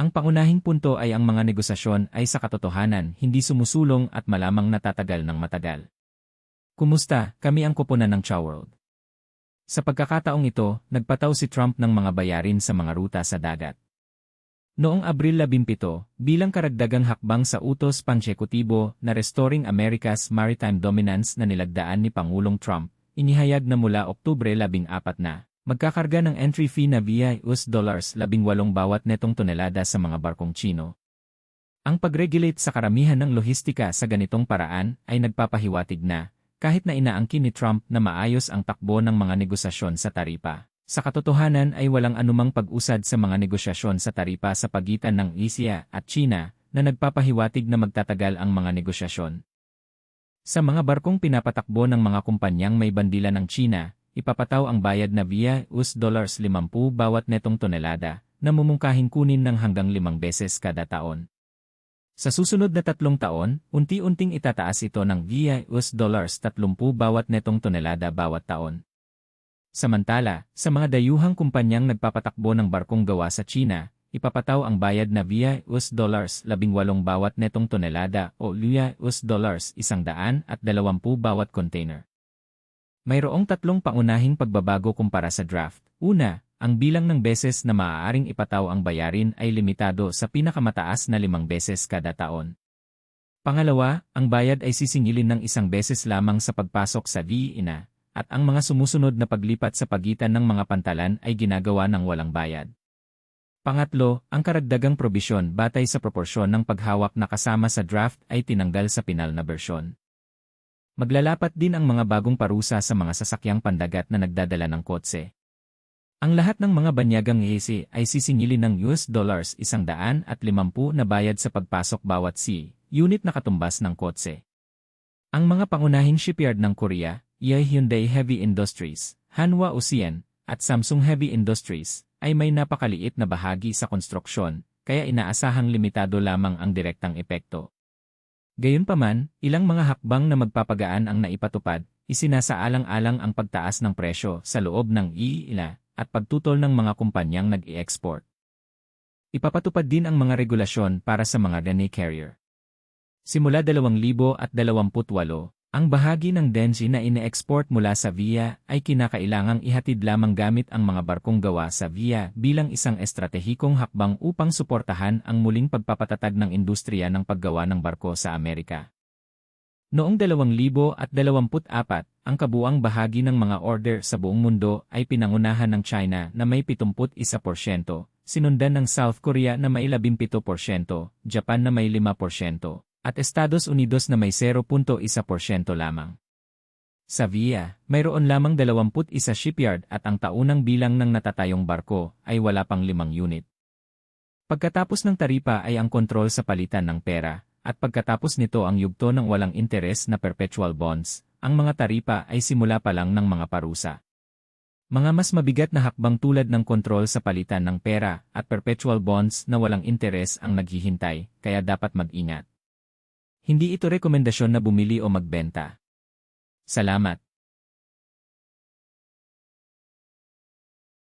Ang pangunahing punto ay ang mga negosasyon ay sa katotohanan hindi sumusulong at malamang natatagal ng matagal. Kumusta, kami ang kupunan ng Chow World. Sa pagkakataong ito, nagpataw si Trump ng mga bayarin sa mga ruta sa dagat. Noong Abril 17, bilang karagdagang hakbang sa utos pansekutibo na Restoring America's Maritime Dominance na nilagdaan ni Pangulong Trump, inihayag na mula Oktubre 14 na, magkakarga ng entry fee na via US dollars 18 bawat netong tonelada sa mga barkong Chino. Ang pag-regulate sa karamihan ng lohistika sa ganitong paraan ay nagpapahiwatig na, kahit na inaangkin ni Trump na maayos ang takbo ng mga negosasyon sa taripa. Sa katotohanan ay walang anumang pag-usad sa mga negosyasyon sa taripa sa pagitan ng Asia at China na nagpapahiwatig na magtatagal ang mga negosyasyon. Sa mga barkong pinapatakbo ng mga kumpanyang may bandila ng China, ipapataw ang bayad na via US dollars 50 bawat netong tonelada na mumungkahin kunin ng hanggang limang beses kada taon. Sa susunod na tatlong taon, unti-unting itataas ito ng via US dollars 30 bawat netong tonelada bawat taon. Samantala, sa mga dayuhang kumpanyang nagpapatakbo ng barkong gawa sa China, ipapataw ang bayad na via US dollars 18 bawat netong tonelada o via US dollars 100 at 20 bawat container. Mayroong tatlong pangunahing pagbabago kumpara sa draft. Una, ang bilang ng beses na maaaring ipataw ang bayarin ay limitado sa pinakamataas na limang beses kada taon. Pangalawa, ang bayad ay sisingilin ng isang beses lamang sa pagpasok sa VINA, at ang mga sumusunod na paglipat sa pagitan ng mga pantalan ay ginagawa ng walang bayad. Pangatlo, ang karagdagang probisyon batay sa proporsyon ng paghawak na kasama sa draft ay tinanggal sa pinal na bersyon. Maglalapat din ang mga bagong parusa sa mga sasakyang pandagat na nagdadala ng kotse. Ang lahat ng mga banyagang AC ay sisingilin ng US dollars 150 na bayad sa pagpasok bawat C, unit na katumbas ng kotse. Ang mga pangunahing shipyard ng Korea, EA Hyundai Heavy Industries, Hanwha Ocean, at Samsung Heavy Industries, ay may napakaliit na bahagi sa konstruksyon, kaya inaasahang limitado lamang ang direktang epekto. Gayunpaman, ilang mga hakbang na magpapagaan ang naipatupad, isinasaalang-alang ang pagtaas ng presyo sa loob ng iila at pagtutol ng mga kumpanyang nag-i-export. Ipapatupad din ang mga regulasyon para sa mga Rene carrier. Simula 2028, ang bahagi ng densi na ine-export mula sa VIA ay kinakailangang ihatid lamang gamit ang mga barkong gawa sa VIA bilang isang estratehikong hakbang upang suportahan ang muling pagpapatatag ng industriya ng paggawa ng barko sa Amerika. Noong 2024, ang kabuang bahagi ng mga order sa buong mundo ay pinangunahan ng China na may 71%, sinundan ng South Korea na may 17%, Japan na may 5%, at Estados Unidos na may 0.1% lamang. Sa VIA, mayroon lamang 21 shipyard at ang taunang bilang ng natatayong barko ay wala pang limang unit. Pagkatapos ng taripa ay ang kontrol sa palitan ng pera, at pagkatapos nito ang yugto ng walang interes na perpetual bonds, ang mga taripa ay simula pa lang ng mga parusa. Mga mas mabigat na hakbang tulad ng kontrol sa palitan ng pera at perpetual bonds na walang interes ang naghihintay, kaya dapat mag-ingat. Hindi ito rekomendasyon na bumili o magbenta. Salamat.